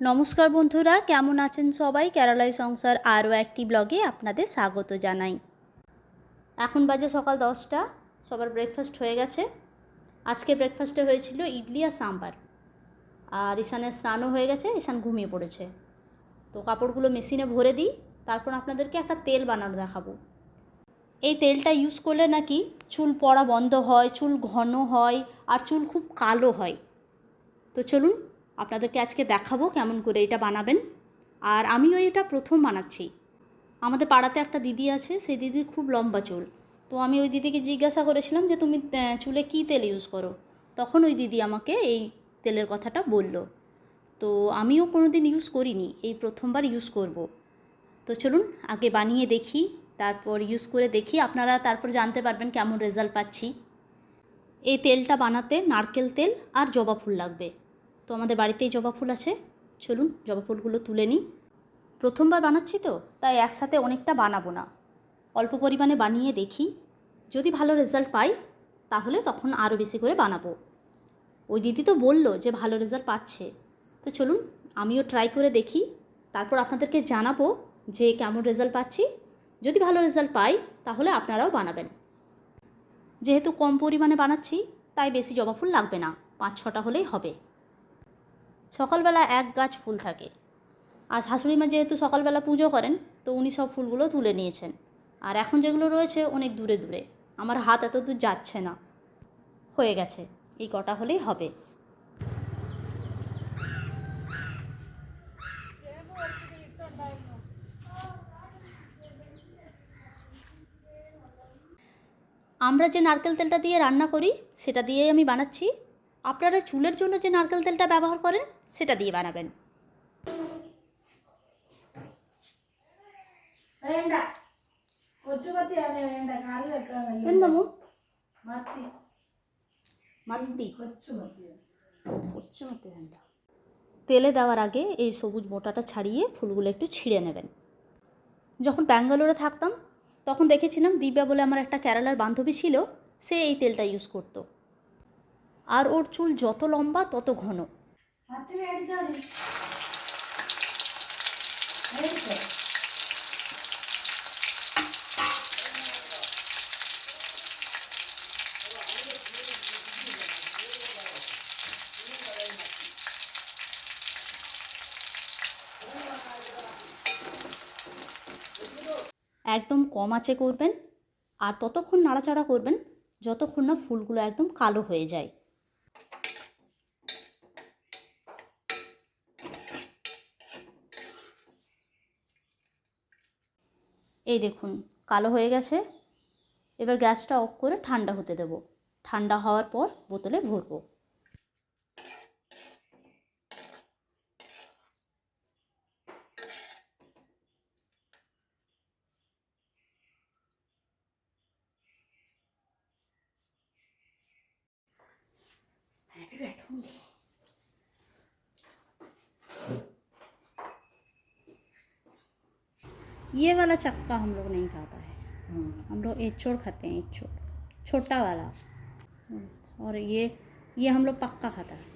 নমস্কার বন্ধুরা, কেমন আছেন সবাই? কেরালায় সংসার আরও একটি ব্লগে আপনাদের স্বাগত জানাই। এখন বাজে সকাল দশটা, সবার ব্রেকফাস্ট হয়ে গেছে। আজকে ব্রেকফাস্টে হয়েছিল ইডলি আর সাম্বার। আর ঈশানের স্নানও হয়ে গেছে, ঈশান ঘুমিয়ে পড়েছে। তো কাপড়গুলো মেশিনে ভরে দিই, তারপর আপনাদেরকে একটা তেল বানানো দেখাবো। এই তেলটা ইউজ করলে নাকি চুল পড়া বন্ধ হয়, চুল ঘন হয়, আর চুল খুব কালো হয়। তো চলুন আপনাদেরকে আজকে দেখাবো কেমন করে এটা বানাবেন। আর আমিও এটা প্রথম বানাচ্ছি। আমাদের পাড়াতে একটা দিদি আছে, সেই দিদির খুব লম্বা চুল। তো আমি ওই দিদিকে জিজ্ঞাসা করেছিলাম যে, তুমি চুলে কী তেল ইউজ করো? তখন ওই দিদি আমাকে এই তেলের কথাটা বলল। তো আমিও কোনো দিন ইউজ করিনি, এই প্রথমবার ইউজ করব। তো চলুন, আগে বানিয়ে দেখি, তারপর ইউজ করে দেখি। আপনারা তারপর জানতে পারবেন কেমন রেজাল্ট পাচ্ছি। এই তেলটা বানাতে নারকেল তেল আর জবা ফুল লাগবে। তো আমাদের বাড়িতেই জবা ফুল আছে। চলুন জবা ফুলগুলো তুলে নিই। প্রথমবার বানাচ্ছি তো, তাই একসাথে অনেকটা বানাবো না। অল্প পরিমাণে বানিয়ে দেখি। যদি ভালো রেজাল্ট পাই, তাহলে তখন আরও বেশি করে বানাবো। ওই দিদি তো বলল যে ভালো রেজাল্ট পাচ্ছে। তো চলুন আমিও ট্রাই করে দেখি। তারপর আপনাদেরকে জানাব যে কেমন রেজাল্ট পাচ্ছি। যদি ভালো রেজাল্ট পাই, তাহলে আপনারাও বানাবেন। যেহেতু কম পরিমাণে বানাচ্ছি, তাই বেশি জবা ফুল লাগবে না। পাঁচ ছটা হলেই হবে। সকালবেলা এক গাছ ফুল থাকে। আর শাশুড়ি মা যেহেতু সকালবেলা পুজো করেন, তো উনি সব ফুলগুলো তুলে নিয়েছেন। আর এখন যেগুলো রয়েছে অনেক দূরে দূরে। আমার হাত এত দূর যাচ্ছে না। হয়ে গেছে। এই কটা হলেই হবে। আমরা যে নারকেল তেলটা দিয়ে রান্না করি, সেটা দিয়েই আমি বানাচ্ছি। আপনারা চুলের জন্য যে নারকেল তেলটা ব্যবহার করেন সেটা দিয়ে বানাবেন വേണ്ട കൊച്ചുമത്തിയാണ് വേണ്ട കറി വെക്കാൻ കഴിയും എന്താമോ മത്തി মাদ্দি കൊച്ചുമത്തിയാണ് পশ্চিমতে ঠান্ডা তেলে দেওয়ার আগে এই সবুজ মোটাটা ছাড়িয়ে ফুলগুলো একটু ছিঁড়ে নেবেন যখন ব্যাঙ্গালোরে থাকতাম তখন দেখেছিলাম দিব্যা বলে আমার একটা কেরালার বান্ধবী ছিল সে এই তেলটা ইউজ করতো আর ওর চুল যত লম্বা তত ঘন। একদম কম আছে করবেন আর ততক্ষণ নাড়াচাড়া করবেন যতক্ষণ না ফুলগুলো একদম কালো হয়ে যায়। এই দেখুন, কালো হয়ে গেছে। এবার গ্যাসটা অফ করে ঠান্ডা হতে দেব। ঠান্ডা হওয়ার পর বোতলে ভরবো। मैं भी ये वाला चक्का हम लोग नहीं खाता है हम लोग एचोड़ खाते हैं एचोड़ छोटा वाला और ये ये हम लोग पक्का खाता है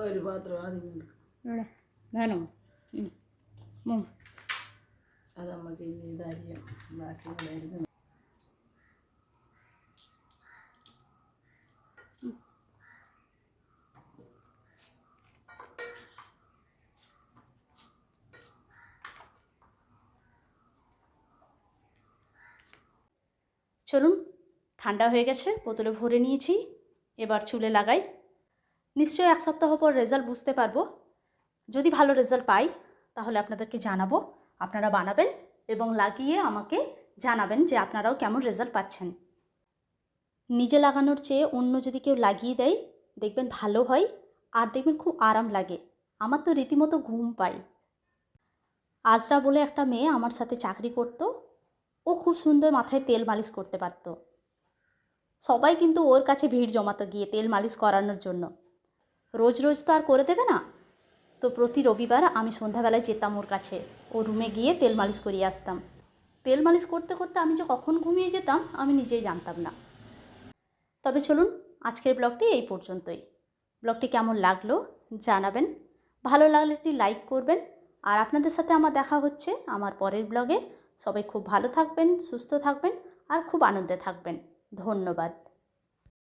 ഒരു പാത്രം ആദ്യം എടുക്കും ഇവിടെ വേണോ ഉം. ഉം. അത് നമുക്ക് ഇനി ഇതരിയാം ബാക്കി চলুন, ঠান্ডা হয়ে গেছে, বোতলে ভরে নিয়েছি, এবার চুলে লাগাই। নিশ্চয়ই এক সপ্তাহ পর রেজাল্ট বুঝতে পারব। যদি ভালো রেজাল্ট পাই, তাহলে আপনাদেরকে জানাব, আপনারা বানাবেন এবং লাগিয়ে আমাকে জানাবেন যে আপনারাও কেমন রেজাল্ট পাচ্ছেন। নিজে লাগানোর চেয়ে অন্য যদি কেউ লাগিয়ে দেয়, দেখবেন ভালো হয়, আর দেখবেন খুব আরাম লাগে। আমার তো রীতিমতো ঘুম পাই আজরা বলে একটা মেয়ে আমার সাথে চাকরি করতো ও খুব সুন্দর মাথায় তেল মালিশ করতে পারতো। সবাই কিন্তু ওর কাছে ভিড় জমাতো গিয়ে তেল মালিশ করানোর জন্য। রোজ রোজ তো আর করে দেবে না। তো প্রতি রবিবার আমি সন্ধ্যাবেলায় যেতাম ওর কাছে। ও রুমে গিয়ে তেল মালিশ করিয়ে আসতাম। তেল মালিশ করতে করতে আমি যে কখন ঘুমিয়ে যেতাম, আমি নিজেই জানতাম না। তবে চলুন, আজকের ব্লগটি এই পর্যন্তই। ব্লগটি কেমন লাগল জানাবেন। ভালো লাগলে একটি লাইক করবেন। আর আপনাদের সাথে আমার দেখা হচ্ছে আমার পরের ব্লগে। সবাই খুব ভালো থাকবেন সুস্থ থাকবেন আর খুব আনন্দে থাকবেন। ধন্যবাদ।